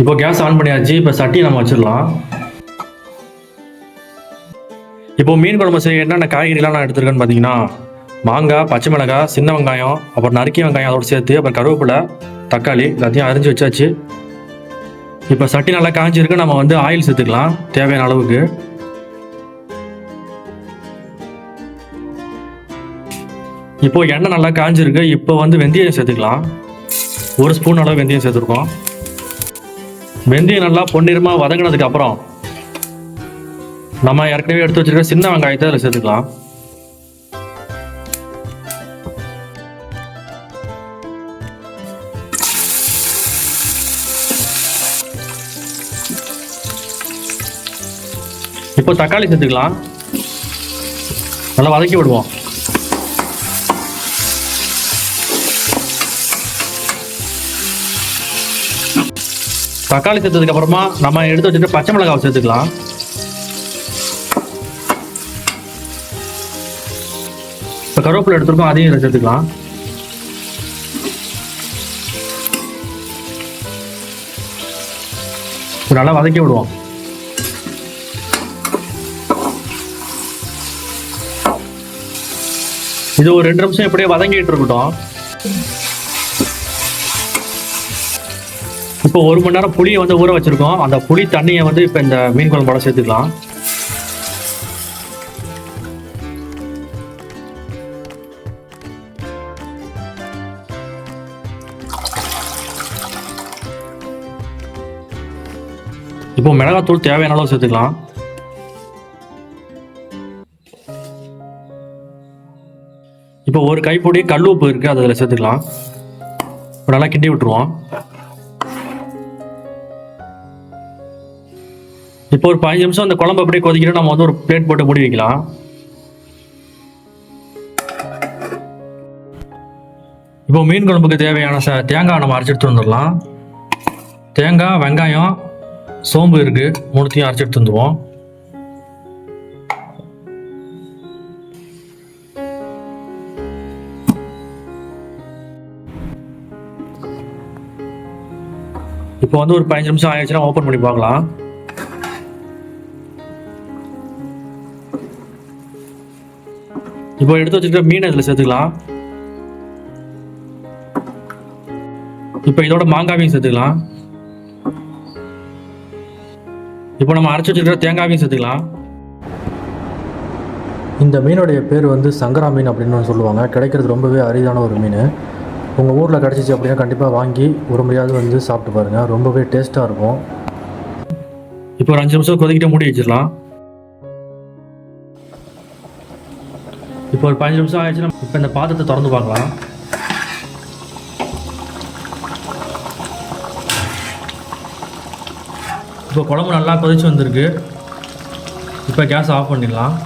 இப்போ case on பண்ணியாச்சு இப்போ சட்டி நம்ம வச்சிடலாம். இப்போ மீன் குழம்பு செய்ய என்னென்ன காய்கறிலாம் நான் எடுத்துருக்கேன்னு பார்த்தீங்கன்னா மாங்காய் பச்சை மிளகாய் சின்ன வெங்காயம் அப்புறம் நறுக்கி வெங்காயம் அதோடு சேர்த்து அப்புறம் கருவேப்பிலை தக்காளி எல்லாத்தையும் அரிஞ்சு வச்சாச்சு. இப்போ சட்டி நல்லா காய்ச்சிருக்கு நம்ம வந்து ஆயில் சேர்த்துக்கலாம் தேவையான அளவுக்கு. இப்போ எண்ணெய் நல்லா காஞ்சிருக்கு இப்போ வந்து வெந்தயம் சேர்த்துக்கலாம். ஒரு ஸ்பூன் அளவு வெந்தயம் சேர்த்துருக்கோம். வெந்தயம் நல்லா பொன்னிறமாக வதங்கினதுக்கு அப்புறம் நம்ம ஏற்கனவே எடுத்து வச்சிருக்க சின்ன வெங்காயத்தை அதில் சேர்த்துக்கலாம். இப்போ தக்காளி சேர்த்துக்கலாம். நல்லா வதக்கி விடுவோம். தக்காளி சேர்த்ததுக்கு அப்புறமா நம்ம எடுத்து வச்சுட்டு பச்சை மிளகாவை சேர்த்துக்கலாம். இப்போ கருவேப்பிலை எடுத்துருக்கோம் அதையும் இதில் சேர்த்துக்கலாம். நல்லா வதக்கி விடுவோம். இது ஒரு ரெண்டு நிமிஷம் எப்படியே வதங்கிட்டு இருக்கட்டும். இப்போ ஒரு மணி நேரம் புளியை வந்து ஊற வச்சிருக்கோம். அந்த புளி தண்ணியை வந்து இப்போ இந்த மீன் குழம்போட சேர்த்துக்கலாம். இப்போ மிளகாத்தூள் தேவையான அளவு சேர்த்துக்கலாம். இப்போ ஒரு கைப்பொடி கல் உப்பு இருக்கு அதை அதில் சேர்த்துக்கலாம். நல்லா கிண்டி விட்டுருவோம். இப்போ ஒரு பதினஞ்சு நிமிஷம் அந்த குழம்பு அப்படியே கொதிக்கிட்டு நம்ம வந்து ஒரு பிளேட் போட்டு மூடி வைக்கலாம். இப்போ மீன் குழம்புக்கு தேவையான ச தேங்காய் நம்ம அரைச்சி எடுத்து வந்துடலாம். தேங்காய் வெங்காயம் சோம்பு இருக்கு. மூணுத்தையும் அரைச்சி எடுத்து வந்துடுவோம். இப்போ வந்து ஒரு பதினஞ்சு நிமிஷம் ஆயிடுச்சுன்னா ஓப்பன் பண்ணி பார்க்கலாம். இப்போ எடுத்து வச்சுருக்க மீன் இதில் சேர்த்துக்கலாம்? இப்போ இதோட மாங்காவையும் சேர்த்துக்கலாம். இப்போ நம்ம அரைச்சி வச்சிருக்கிற தேங்காவையும் சேர்த்துக்கலாம். இந்த மீனுடைய பேர் வந்து சங்கரா மீன் அப்படின்னு சொல்லுவாங்க. கிடைக்கிறது ரொம்பவே அரிதான ஒரு மீன். உங்கள் ஊரில் கிடச்சிச்சு அப்படின்னா கண்டிப்பாக வாங்கி ஒரு முறையாவது வந்து சாப்பிட்டு பாருங்கள் ரொம்பவே டேஸ்ட்டாக இருக்கும். இப்போ ஒரு அஞ்சு நிமிஷம் கொதிக்கிட்டு மூடி வச்சிடலாம். இப்போ ஒரு பதினஞ்சு நிமிஷம் ஆயிடுச்சுன்னா இப்போ இந்த பாத்திரத்தை திறந்து பார்க்கலாம். இப்போ குழம்பு நல்லா கொதிச்சு வந்திருக்கு. இப்போ கேஸ் ஆஃப் பண்ணிடலாம்.